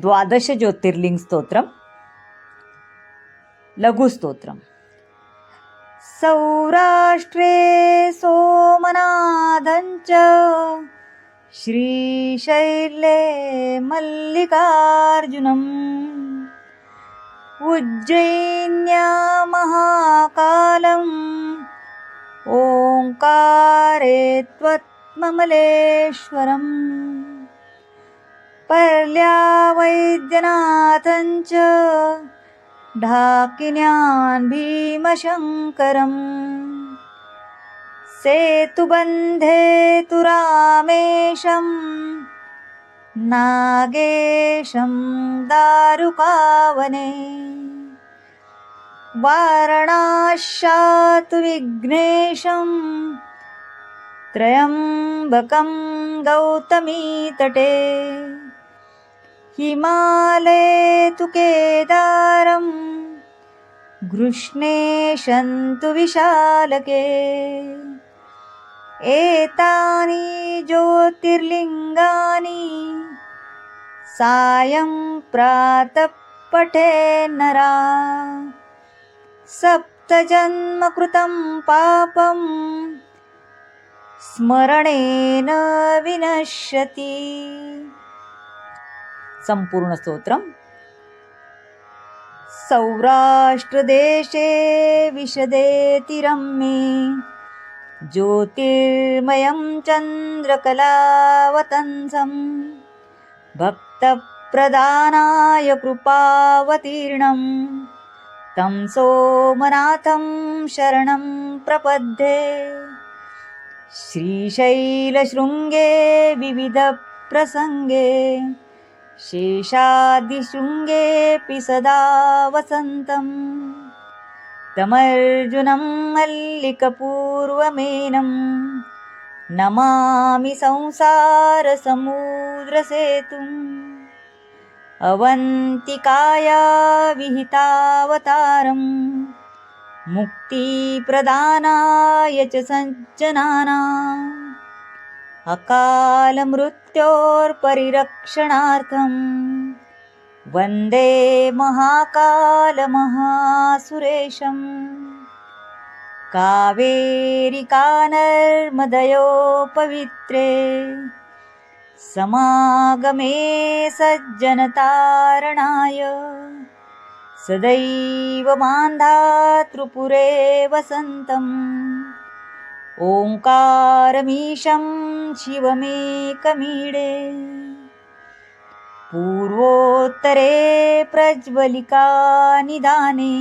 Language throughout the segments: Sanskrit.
द्वादशज्योतिर्लिङ्गस्तोत्रं लघुस्तोत्रम् सौराष्ट्रे सोमनाथञ्च श्रीशैले मल्लिकार्जुनम् उज्जैन्या महाकालम् ओङ्कारे त्वत्ममलेश्वरम् पर्ल्या वैद्यनाथञ्च ढाकिन्यान् भीमशङ्करम्। सेतुबन्धे तु रामेशं नागेशं दारुकावने। वारणाशातु विघ्नेशं त्रयम्बकं गौतमीतटे। हिमालये तु केदारं गृष्णेशन्तु विशालके। एतानि ज्योतिर्लिङ्गानि सायं प्रातः पठे नरा। सप्तजन्मकृतं पापं स्मरणेन विनश्यति सम्पूर्णस्तोत्रम् सौराष्ट्रदेशे विशदेतिरम्मे ज्योतिर्मयं चन्द्रकलावतंसं भक्तप्रदानाय कृपावतीर्णं तं सोमनाथं शरणं प्रपद्ये। श्रीशैलशृङ्गे विविधप्रसङ्गे शेषादिशृङ्गेऽपि सदा वसन्तं तमर्जुनं मल्लिकपूर्वमेनं। नमामि संसारसमुद्रसेतुम्। अवन्तिकाया विहितावतारं मुक्तिप्रदानाय च सज्जनानाम् अकालमृत्योर्परिरक्षणार्थं वन्दे महाकालमहासुरेशम्। कावेरिकानर्मदयो पवित्रे समागमे सज्जनतारणाय सदैव मान्धातृपुरे वसन्तम् ओङ्कारमीशं शिवमेकमीडे। पूर्वोत्तरे प्रज्वलिकानिदाने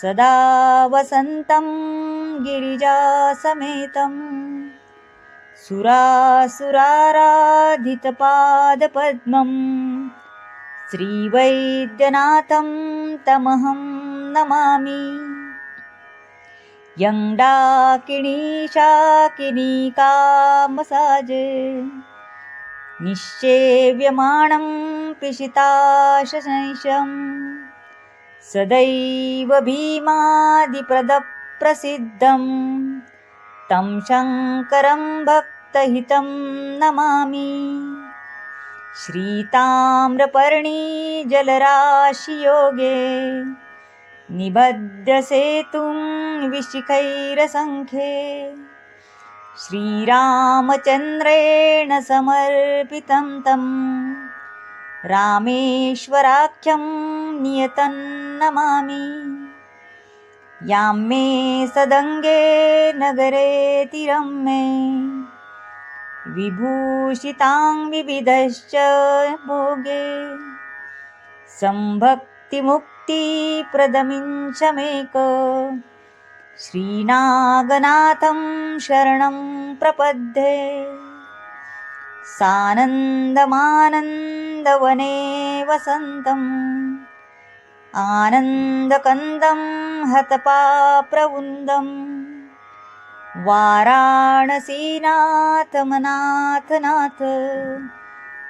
सदा वसन्तं गिरिजासमेतम् सुरासुराराधितपादपद्मं श्रीवैद्यनाथं तमहं नमामि यङ्डाकिणी शाकिनी कामसाजे। निश्चेव्यमाणं पिशिताशशंशं। सदैव भीमादिप्रदप्रसिद्धम् तं शङ्करं भक्तहितं नमामि। श्रीताम्रपर्णी जलराशियोगे निबध्यसेतुं विशिखैरसङ्ख्ये। श्रीरामचन्द्रेण समर्पितं तं रामेश्वराख्यं नियतं नमामि। यां मे सदङ्गे नगरेतिरं मे विभूषितां विविधश्च भोगे संभक्तिमुक्तिप्रदमिञ्चमेक श्रीनागनाथं शरणं प्रपद्ये। सानन्दमानन्दवने वसन्तम् आनन्दकन्दं हतपाप्रवुन्दं वाराणसीनाथमनाथनाथ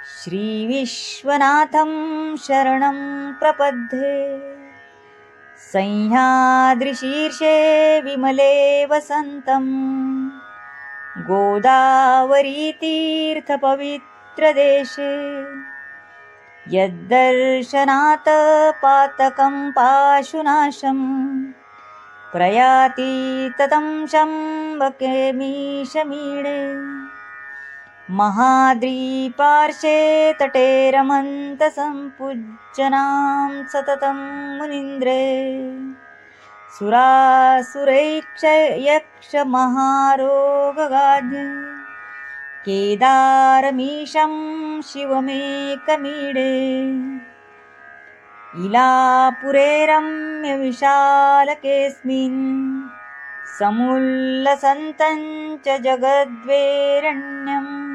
श्रीविश्वनाथं शरणं प्रपद्ये। सह्याद्रिशीर्षे विमले वसन्तं। गोदावरीतीर्थपवित्रदेशे। यद्दर्शनात् पातकं पाशुनाशं प्रयाति ततं शम्बकेमीशमीडे महाद्रीपार्श्वे तटे रमन्तसम्पूज्यनां सततं मुनीन्द्रे। सुरासुरैक्ष यक्षमहारोगगाध्ये केदारमीशं शिवमेकमीडे। इलापुरे रम्यविशालकेऽस्मिन् समुल्लसन्तं च जगद्वेरण्यम्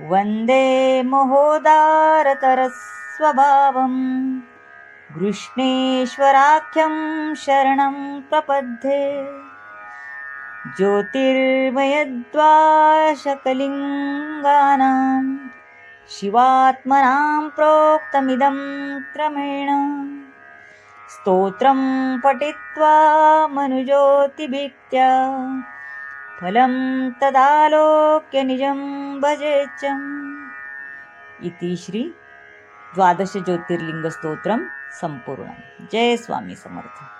वन्दे महोदारतरस्वभावम्। कृष्णेश्वराख्यं शरणं प्रपद्ये। ज्योतिर्मयद्वाशकलिङ्गानां शिवात्मनां प्रोक्तमिदं क्रमेण स्तोत्रं पठित्वा मनुज्योतिभीत्या फलं तदालोक्य निजं भजेच्चम् इति श्री द्वादश ज्योतिर्लिङ्गस्तोत्रं सम्पूर्णं जय स्वामी समर्थ।